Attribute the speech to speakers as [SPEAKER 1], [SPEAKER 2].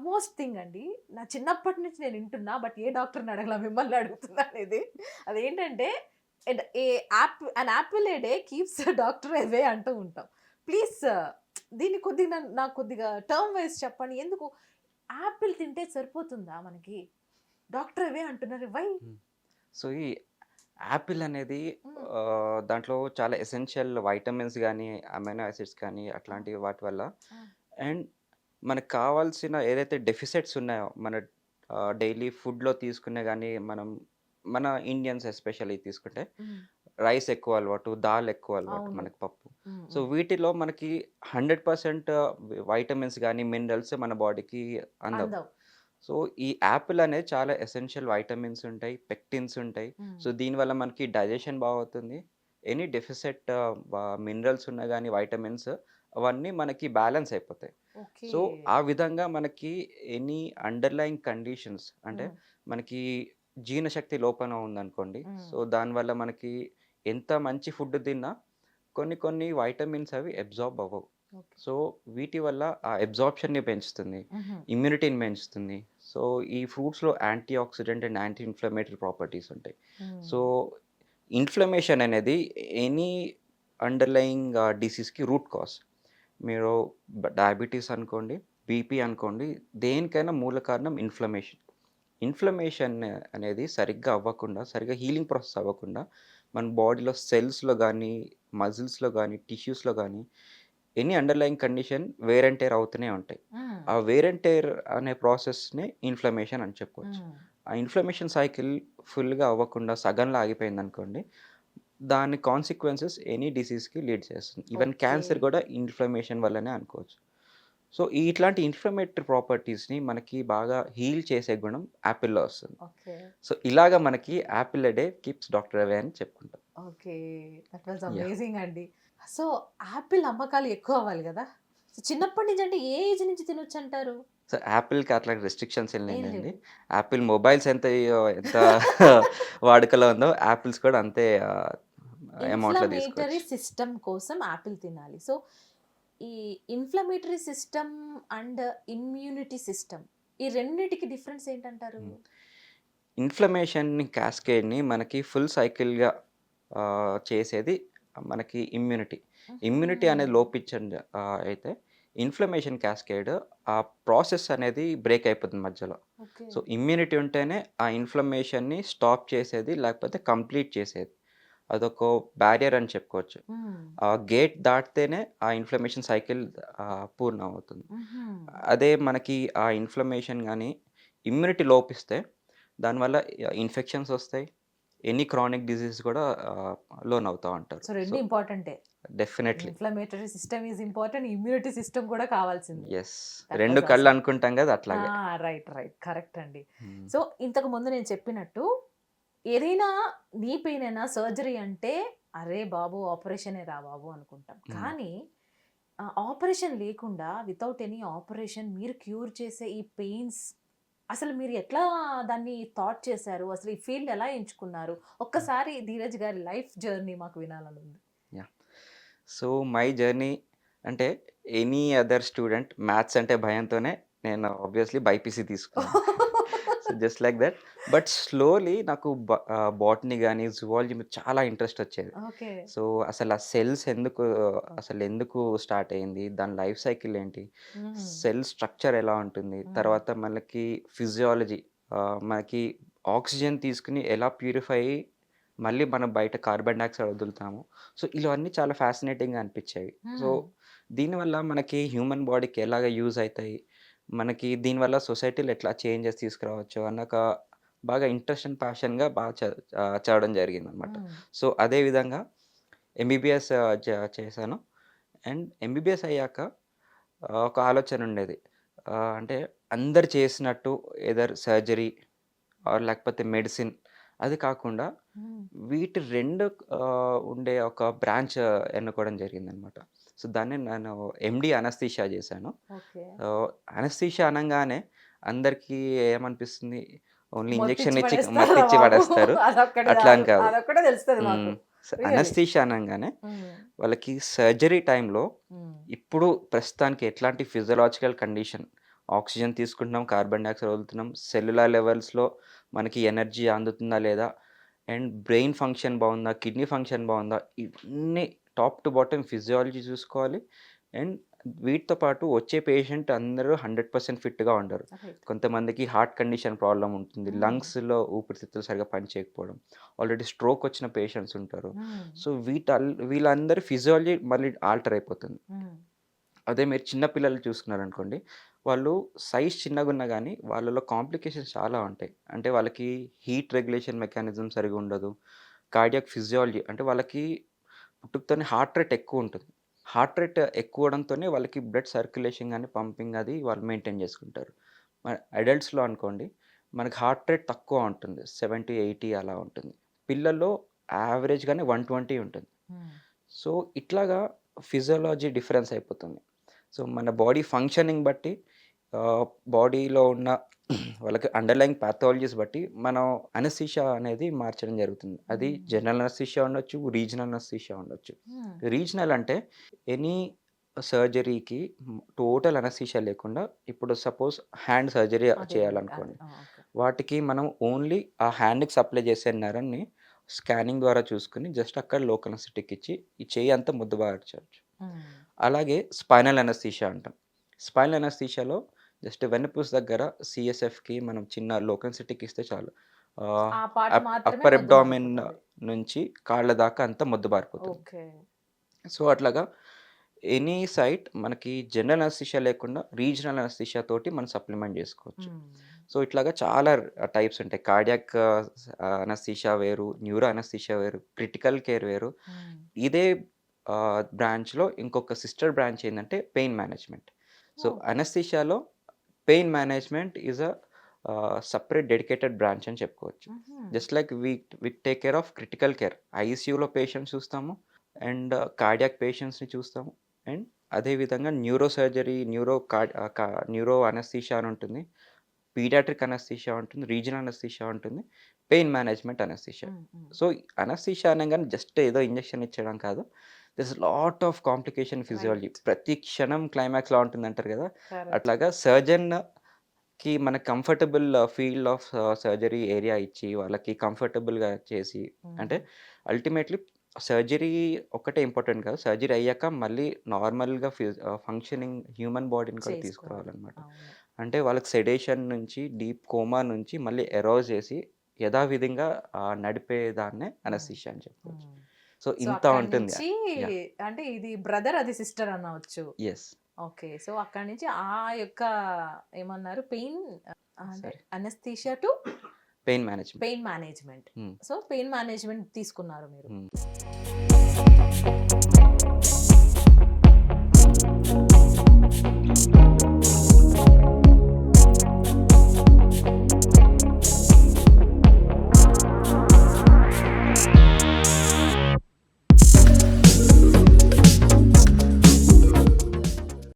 [SPEAKER 1] Most thing అండి. నా చిన్నప్పటి నుంచి నేను వింటున్నా బట్ ఏ డాక్టర్ని అడగల మిమ్మల్ని అడుగుతున్నా అనేది. అదేంటంటే a app an apple a day keeps doctor away అంటూ ఉంటాం. ప్లీజ్ దీన్ని కొద్దిగా నా- నాకు కొద్దిగా టర్మ్ వైజ్ చెప్పండి. ఎందుకు? యాపిల్ తింటే సరిపోతుందా మనకి? డాక్టర్ అవే అంటున్నారు. వై
[SPEAKER 2] సో ఈ యాపిల్ అనేది ఆ, దాంట్లో చాలా ఎసెన్షియల్ వైటమిన్స్ కానీ అమైనో యాసిడ్స్ కానీ అట్లాంటి వాటి వల్ల.
[SPEAKER 1] Ah.
[SPEAKER 2] అండ్ మనకు కావాల్సిన ఏదైతే డెఫిసిట్స్ ఉన్నాయో మన డైలీ ఫుడ్లో తీసుకునే కానీ మనం మన ఇండియన్స్ ఎస్పెషల్లీ తీసుకుంటే రైస్ ఎక్కువ అలవాటు దాల్ ఎక్కువ అలవాటు. మనకి పప్పు. సో వీటిలో మనకి హండ్రెడ్ పర్సెంట్ వైటమిన్స్ కానీ మినరల్స్ మన బాడీకి అందవు.
[SPEAKER 1] అందం
[SPEAKER 2] సో ఈ యాపిల్ అనేది చాలా ఎసెన్షియల్ వైటమిన్స్ ఉంటాయి పెక్టిన్స్ ఉంటాయి. సో దీనివల్ల మనకి డైజెషన్ బాగుతుంది ఎనీ డెఫిసిట్ మినరల్స్ ఉన్నా కానీ వైటమిన్స్ అవన్నీ మనకి బ్యాలెన్స్ అయిపోతాయి. సో ఆ విధంగా మనకి ఎనీ అండర్లయింగ్ కండిషన్స్ అంటే మనకి జీర్ణశక్తి లోపం ఉందనుకోండి. సో దానివల్ల మనకి ఎంత మంచి ఫుడ్ తిన్నా కొన్ని కొన్ని వైటమిన్స్ అవి అబ్జార్బ్ అవ్వవు. సో వీటి వల్ల ఆ అబ్జార్ప్షన్ని పెంచుతుంది ఇమ్యూనిటీని పెంచుతుంది. సో ఈ ఫ్రూట్స్లో antioxidant and anti inflammatory properties ఉంటాయి. సో ఇన్ఫ్లమేషన్ అనేది ఎనీ అండర్లయింగ్ డిసీజ్కి రూట్ కాజ్. మీరు డయాబెటీస్ అనుకోండి బీపీ అనుకోండి దేనికైనా మూల కారణం ఇన్ఫ్లమేషన్. ఇన్ఫ్లమేషన్ అనేది సరిగ్గా అవ్వకుండా సరిగ్గా హీలింగ్ ప్రాసెస్ అవ్వకుండా మన బాడీలో సెల్స్లో కానీ మజిల్స్లో కానీ టిష్యూస్లో కానీ any underlying condition wear and tear అవుతూనే ఉంటాయి. ఆ. వేర్ అండ్ టేర్ అనే ప్రాసెస్ని ఇన్ఫ్లమేషన్ అని చెప్పుకోవచ్చు ఆ. ఇన్ఫ్లమేషన్ సైకిల్ ఫుల్గా అవ్వకుండా సగంలో ఆగిపోయింది అనుకోండి దాని కాన్సిక్వెన్సెస్ ఎనీ డిసీజ్కి లీడ్ చేస్తుంది. ఈవెన్. క్యాన్సర్ కూడా ఇన్ఫ్లమేషన్ వల్లనే అనుకోవచ్చు. సో ఇట్లాంటి ఇన్ఫ్లమేటరీ ప్రాపర్టీస్ని మనకి బాగా హీల్ చేసే గుణం యాపిల్లో వస్తుంది. సో ఇలాగా మనకి apple day keeps doctor away అని చెప్పుకుంటాం.
[SPEAKER 1] Okay that was. అమేజింగ్ అండి. సో యాపిల్ అమ్మకాలు ఎక్కువ అవ్వాలి కదా? చిన్నప్పటి నుంచి అంటే ఏ ఏజ్ నుంచి తినొచ్చు అంటారు?
[SPEAKER 2] సో యాపిల్కి అట్లా రెస్ట్రిక్షన్స్ ఏం లేదండి. యాపిల్ మొబైల్స్ ఎంత ఎంత వాడుకలో ఉందో యాపిల్స్ కూడా అంతే అమౌంట్లో
[SPEAKER 1] ఇన్ఫ్లమేటరీ సిస్టమ్ కోసం యాపిల్ తినాలి. సో ఈ inflammatory system and immunity system ఈ రెండింటికి డిఫరెన్స్ ఏంటంటారు.
[SPEAKER 2] ఇన్ఫ్లమేషన్ క్యాస్కేడ్ని మనకి ఫుల్ సైకిల్గా చేసేది మనకి ఇమ్యూనిటీ. ఇమ్యూనిటీ అనేది లోపించండి అయితే ఇన్ఫ్లమేషన్ క్యాస్కేడ్ ఆ ప్రాసెస్ అనేది బ్రేక్ అయిపోతుంది మధ్యలో. సో ఇమ్యూనిటీ ఉంటేనే ఆ ఇన్ఫ్లమేషన్ని స్టాప్ చేసేది లేకపోతే కంప్లీట్ చేసేది. అదొక బ్యారియర్ అని చెప్పుకోవచ్చు. ఆ గేట్ దాటితేనే ఆ ఇన్ఫ్లమేషన్ సైకిల్ పూర్ణ అవుతుంది అదే మనకి ఆ ఇన్ఫ్లమేషన్ కానీ ఇమ్యూనిటీ లోపిస్తే దానివల్ల ఇన్ఫెక్షన్స్ వస్తాయి. ఎనీ క్రానిక్ డిసీజ్ కూడా లోన్ అవుతా ఉంటారు.
[SPEAKER 1] సో రెండు ఇంపార్టెంటే
[SPEAKER 2] definitely
[SPEAKER 1] inflammatory system is important immunity system కూడా కావాల్సింది.
[SPEAKER 2] ఎస్ రెండు కళ్ళు. అనుకుంటాం కదా అట్లాగే.
[SPEAKER 1] రైట్ రైట్ కరెక్ట్ అండి. సో ఇంతకు ముందు నేను చెప్పినట్టు ఏదైనా నీ పెయిన్ అయినా సర్జరీ అంటే అరే బాబు ఆపరేషనే రా బాబు అనుకుంటాం. కానీ ఆపరేషన్ లేకుండా వితౌట్ ఎనీ ఆపరేషన్ మీరు క్యూర్ చేసే ఈ పెయిన్స్ అసలు మీరు ఎట్లా దాన్ని థాట్ చేశారు? అసలు ఈ ఫీల్డ్ ఎలా ఎంచుకున్నారు? ఒక్కసారి ధీరజ్ గారి లైఫ్ జర్నీ మాకు వినాలని ఉంది.
[SPEAKER 2] సో మై జర్నీ అంటే ఎనీ అదర్ స్టూడెంట్ మ్యాథ్స్ అంటే భయంతోనే నేను ఆబ్వియస్లీ బైపీసీ తీసుకున్నాను. Just like that. But slowly నాకు బాటనీ కానీ జువాలజీ మీద చాలా ఇంట్రెస్ట్ వచ్చేది. సో అసలు ఆ సెల్స్ ఎందుకు అసలు ఎందుకు స్టార్ట్ అయింది దాని లైఫ్ సైకిల్ ఏంటి సెల్ స్ట్రక్చర్ ఎలా ఉంటుంది. తర్వాత మనకి ఫిజియాలజీ మనకి ఆక్సిజన్ తీసుకుని ఎలా ప్యూరిఫై అయ్యి మళ్ళీ మనం బయట కార్బన్ డైఆక్సైడ్ వదులుతాము. సో ఇవన్నీ చాలా ఫ్యాసినేటింగ్గా అనిపించాయి సో దీనివల్ల మనకి హ్యూమన్ బాడీకి ఎలాగ యూజ్ అవుతాయి మనకి దీనివల్ల సొసైటీలో ఎట్లా చేంజెస్ తీసుకురావచ్చు అన్న ఒక బాగా ఇంట్రెస్ట్ అండ్ ప్యాషన్గా బాగా చదవడం జరిగింది అనమాట సో అదే విధంగా ఎంబీబీఎస్ చేశాను. అండ్ ఎంబీబీఎస్ అయ్యాక ఒక ఆలోచన ఉండేది. అంటే అందరు చేసినట్టు ఏదర్ సర్జరీ ఆర్ లేకపోతే మెడిసిన్ అది కాకుండా వీటి రెండు ఉండే ఒక బ్రాంచ్ ఎన్నుకోవడం జరిగిందనమాట సో దాన్ని నేను ఎండి అనస్థీషియా చేశాను.
[SPEAKER 1] ఓకే.
[SPEAKER 2] అనస్థీషియా అనగానే అందరికీ ఏమనిపిస్తుంది? ఓన్లీ ఇంజెక్షన్ ఇచ్చి
[SPEAKER 1] బాబు?
[SPEAKER 2] పడేస్తారు. అట్లా అని
[SPEAKER 1] కాదు.
[SPEAKER 2] అనస్థీషియా అనగానే. వాళ్ళకి సర్జరీ టైంలో. ఇప్పుడు ప్రస్తుతానికి ఎట్లాంటి ఫిజియలాజికల్ కండిషన్? ఆక్సిజన్ తీసుకుంటున్నాం కార్బన్ డైఆక్సైడ్ వదులుతున్నాం సెల్యులార్ లెవెల్స్లో మనకి ఎనర్జీ అందుతుందా లేదా? అండ్ బ్రెయిన్ ఫంక్షన్ బాగుందా? కిడ్నీ ఫంక్షన్ బాగుందా? ఇవన్నీ టాప్ టు బాటమ్ ఫిజియాలజీ చూసుకోవాలి. అండ్ వీటితో పాటు వచ్చే పేషెంట్ అందరూ హండ్రెడ్ పర్సెంట్ ఫిట్గా ఉండరు. కొంతమందికి హార్ట్ కండిషన్ ప్రాబ్లం ఉంటుంది.
[SPEAKER 1] Hmm.
[SPEAKER 2] లంగ్స్లో ఊపిరితిత్తులు సరిగా పనిచేయకపోవడం. ఆల్రెడీ స్ట్రోక్ వచ్చిన పేషెంట్స్ ఉంటారు. సో వీట వీళ్ళందరి ఫిజియాలజీ మళ్ళీ ఆల్టర్ అయిపోతుంది. అదే మీరు చిన్న పిల్లలు చూసుకున్నారనుకోండి వాళ్ళు సైజ్ చిన్నగా ఉన్నా కానీ వాళ్ళలో కాంప్లికేషన్స్ చాలా ఉంటాయి. అంటే వాళ్ళకి హీట్ రెగ్యులేషన్ మెకానిజం సరిగా ఉండదు. కార్డియాక్ ఫిజియాలజీ అంటే వాళ్ళకి పుట్టుకతోనే హార్ట్ రేట్ ఎక్కువ ఉంటుంది. హార్ట్ రేట్ ఎక్కువ అవడంతోనే వాళ్ళకి బ్లడ్ సర్క్యులేషన్ కానీ పంపింగ్ అది వాళ్ళు మెయింటైన్ చేసుకుంటారు. మన అడల్ట్స్లో అనుకోండి మనకి హార్ట్ రేట్ తక్కువ ఉంటుంది. సెవెంటీ ఎయిటీ అలా ఉంటుంది. పిల్లల్లో యావరేజ్గానే వన్ ట్వంటీ ఉంటుంది. సో ఇట్లాగా ఫిజియోలాజీ డిఫరెన్స్ అయిపోతుంది. సో మన బాడీ ఫంక్షనింగ్ బట్టి బాడీలో ఉన్న వాళ్ళకి అండర్లైన్ ప్యాథాలజీస్ బట్టి మనం అనస్థీషియా అనేది మార్చడం జరుగుతుంది. అది. జనరల్ అనస్థీషియా ఉండొచ్చు రీజనల్ అనస్థీషియా ఉండొచ్చు. రీజనల్ అంటే ఎనీ సర్జరీకి టోటల్ అనస్థీషియా లేకుండా ఇప్పుడు సపోజ్ హ్యాండ్ సర్జరీ చేయాలనుకోండి. వాటికి మనం ఓన్లీ ఆ హ్యాండ్కి సప్లై చేసే నరాన్ని స్కానింగ్ ద్వారా చూసుకుని జస్ట్ అక్కడ లోకల్ అనస్థెటిక్ ఇచ్చి ఈ చేయి అంతా ముద్దు బార్చవచ్చు అలాగే స్పైనల్ అనస్థీషియా అంటాం. స్పైనల్ అనస్థీషియాలో జస్ట్ వెన్నపూస్ దగ్గర సిఎస్ఎఫ్కి మనం చిన్న లోకల్ అనస్థెటిక్ ఇస్తే చాలు. అప్పర్ అబ్డామిన్ నుంచి కాళ్ళ దాకా అంతా ముద్దు బారిపోతుంది
[SPEAKER 1] ఓకే.
[SPEAKER 2] సో అట్లాగా ఎనీ సైట్ మనకి జనరల్ అనస్థిషియా లేకుండా రీజనల్ అనస్థిషియా తోటి మనం సప్లిమెంట్ చేసుకోవచ్చు. సో ఇట్లాగా చాలా టైప్స్ ఉంటాయి. కార్డియాక్ అనస్థిషియా వేరు న్యూరో అనస్థిషియా వేరు క్రిటికల్ కేర్ వేరు. ఇదే బ్రాంచ్లో ఇంకొక సిస్టర్ బ్రాంచ్ ఏంటంటే pain management. So. అనస్థిషియాలో pain management is a separate dedicated branch అని చెప్పుకోవచ్చు. Just like we we take care of critical care. ఐసీయూలో పేషెంట్స్ చూస్తాము అండ్ కార్డియాక్ పేషెంట్స్ని చూస్తాము అండ్ అదేవిధంగా neuro surgery neuro neuro anaesthesia అని ఉంటుంది పీడియాట్రిక్ అనస్థీషియా ఉంటుంది రీజనల్ అనస్థీషియా ఉంటుంది pain management anaesthesia. So anaesthesia అనగానే జస్ట్ ఏదో ఇంజెక్షన్ ఇచ్చడం కాదు. This lot of complication physiology. ప్రతి క్షణం క్లైమాక్స్లో ఉంటుంది అంటారు కదా? అట్లాగా సర్జన్కి మన comfortable field of surgery area ఇచ్చి వాళ్ళకి కంఫర్టబుల్గా చేసి అంటే అల్టిమేట్లీ సర్జరీ ఒకటే ఇంపార్టెంట్ కాదు. సర్జరీ అయ్యాక మళ్ళీ నార్మల్గా ఫంక్షనింగ్ హ్యూమన్ బాడీని కూడా తీసుకురావాలన్నమాట అంటే వాళ్ళకి సెడేషన్ నుంచి డీప్ కోమా నుంచి మళ్ళీ ఎరోజ్ చేసి యథావిధిగా ఆ, నడిపే దాన్నే అనస్థిషియా అని చెప్పవచ్చు సో ఇంత ఉంటుంది.
[SPEAKER 1] అంటే ఇది బ్రదర్ అది సిస్టర్ అనవచ్చు.
[SPEAKER 2] Yes
[SPEAKER 1] okay. సో అక్కడి నుంచి ఆ యొక్క ఏమన్నారు? Pain. Anaesthesia to
[SPEAKER 2] pain management.
[SPEAKER 1] Pain management.
[SPEAKER 2] Hmm.
[SPEAKER 1] So pain management తీసుకున్నారు మీరు.
[SPEAKER 2] Hmm.